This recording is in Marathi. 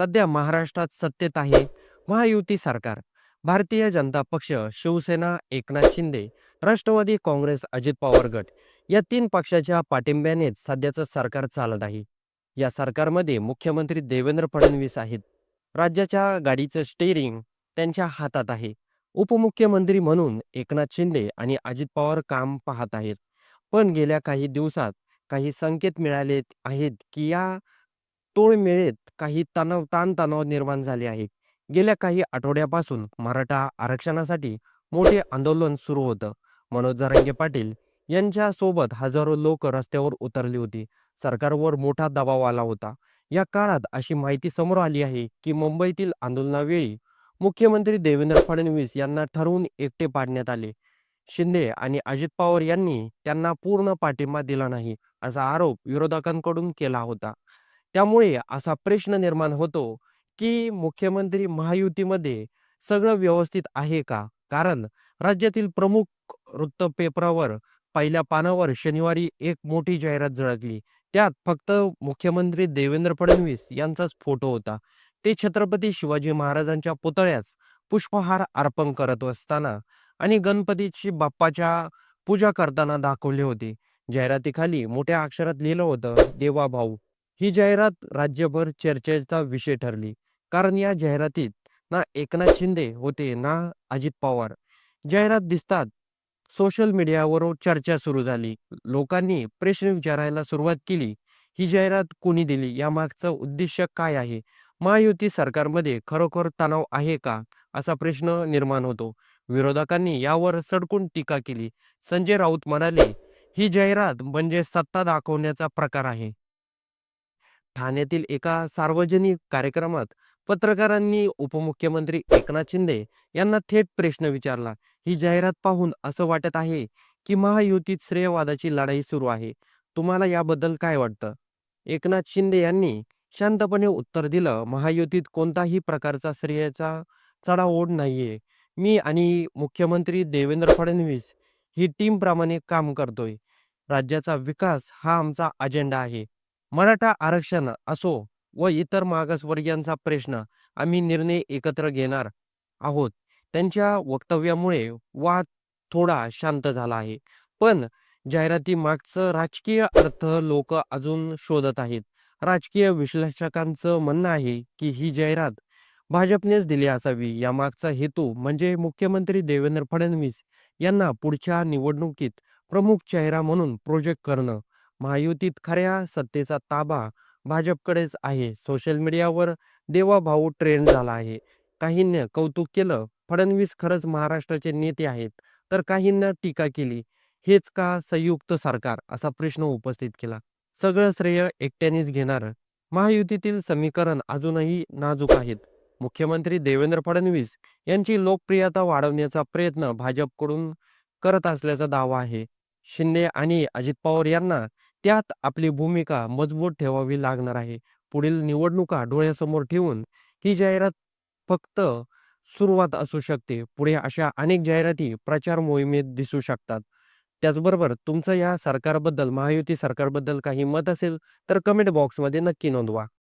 सध्या महाराष्ट्रात सत्तेत आहे महायुती सरकार. भारतीय जनता पक्ष शिवसेना एकनाथ शिंदे राष्ट्रवादी काँग्रेस अजित पवार गट या तीन पक्षाच्या पाठिंब्यानेच सध्याचं सरकार चालत आहे. या सरकारमध्ये मुख्यमंत्री देवेंद्र फडणवीस आहेत. राज्याच्या गाडीचं स्टेअरिंग त्यांच्या हातात आहे. उपमुख्यमंत्री म्हणून एकनाथ शिंदे आणि अजित पवार काम पाहत आहेत. पण गेल्या काही दिवसात काही संकेत मिळाले आहेत की या तोडमेळीत काही तणाव ताणतणाव निर्माण झाले आहे गेल्या काही आठवड्यापासून मराठा आरक्षणासाठी मोठे आंदोलन सुरू होतं. मनोज जरांगे पाटील यांच्या सोबत हजारो लोक रस्त्यावर उतरली होती. सरकारवर मोठा दबाव आला होता. या काळात अशी माहिती समोर आली आहे की मुंबईतील आंदोलनावेळी मुख्यमंत्री देवेंद्र फडणवीस यांना ठरवून एकटे पाडण्यात आले. शिंदे आणि अजित पवार यांनी त्यांना पूर्ण पाठिंबा दिला नाही असा आरोप विरोधकांकडून केला होता. त्यामुळे असा प्रश्न निर्माण होतो की मुख्यमंत्री महायुतीमध्ये सगळं व्यवस्थित आहे का? कारण राज्यातील प्रमुख वृत्तपेपरावर पहिल्या पानावर शनिवारी एक मोठी जाहिरात झळकली. त्यात फक्त मुख्यमंत्री देवेंद्र फडणवीस यांचाच फोटो होता. ते छत्रपती शिवाजी महाराजांच्या पुतळ्यास पुष्पहार अर्पण करत असताना आणि गणपतीची बाप्पाच्या पूजा करताना दाखवले होते. जाहिरातीखाली मोठ्या अक्षरात लिहिलं होतं देवा भाऊ. ही जाहिरात राज्यभर चर्चेचा विषय ठरली. कारण या जाहिरातीत ना एकनाथ शिंदे होते ना अजित पवार. जाहिरात दिसतात सोशल मीडियावर चर्चा सुरू झाली. लोकांनी प्रश्न विचारायला सुरुवात केली ही जाहिरात कोणी दिली यामागचं उद्दिष्ट काय आहे? महायुती सरकारमध्ये खरोखर तणाव आहे का? असा प्रश्न निर्माण होतो. विरोधकांनी यावर सडकून टीका केली. संजय राऊत म्हणाले ही जाहिरात म्हणजे सत्ता दाखवण्याचा प्रकार आहे. ठाण्यातील एका सार्वजनिक कार्यक्रमात पत्रकारांनी उपमुख्यमंत्री एकनाथ शिंदे यांना थेट प्रश्न विचारला ही जाहिरात पाहून असं वाटत आहे की महायुतीत श्रेयवादाची लढाई सुरू आहे तुम्हाला याबद्दल काय वाटतं? एकनाथ शिंदे यांनी शांतपणे उत्तर दिलं महायुतीत कोणताही प्रकारचा श्रेयाचा चढाओढ नाहीये. मी आणि मुख्यमंत्री देवेंद्र फडणवीस ही टीमप्रमाणे काम करतोय. राज्याचा विकास हा आमचा अजेंडा आहे. मराठा आरक्षण असो व इतर मागासवर्गीयांचा प्रश्न आम्ही निर्णय एकत्र घेणार आहोत. त्यांच्या वक्तव्यामुळे वाद थोडा शांत झाला आहे. पण जाहिराती मागचं राजकीय अर्थ लोक अजून शोधत आहेत. राजकीय विश्लेषकांचं म्हणणं आहे की ही जाहिरात भाजपनेच दिली असावी. यामागचा हेतू म्हणजे मुख्यमंत्री देवेंद्र फडणवीस यांना पुढच्या निवडणुकीत प्रमुख चेहरा म्हणून प्रोजेक्ट करणं. महायुतीत खऱ्या सत्तेचा ताबा भाजपकडेच आहे. सोशल मीडियावर देवाभाऊ ट्रेंड झाला आहे. काहींनी कौतुक केलं फडणवीस खरंच महाराष्ट्राचे नेते आहेत तर काहींना टीका केली. हेच का संयुक्त सरकार? असा प्रश्न उपस्थित केला. सगळं श्रेय एकट्यानेच घेणार. महायुतीतील समीकरण अजूनही नाजूक आहेत. मुख्यमंत्री देवेंद्र फडणवीस यांची लोकप्रियता वाढवण्याचा प्रयत्न भाजपकडून करत असल्याचा दावा आहे. शिंदे आणि अजित पवार यांना त्यात आपली भूमिका मजबूत ठेवावी लागणार आहे. पुढील निवडणुका डोळ्यासमोर ठेवून ही जाहिरात फक्त सुरुवात असू शकते. पुढे अशा अनेक जाहिराती प्रचार मोहिमेत दिसू शकतात. त्याचबरोबर तुमचं या सरकारबद्दल महायुती सरकारबद्दल काही मत असेल तर कमेंट बॉक्समध्ये नक्की नोंदवा.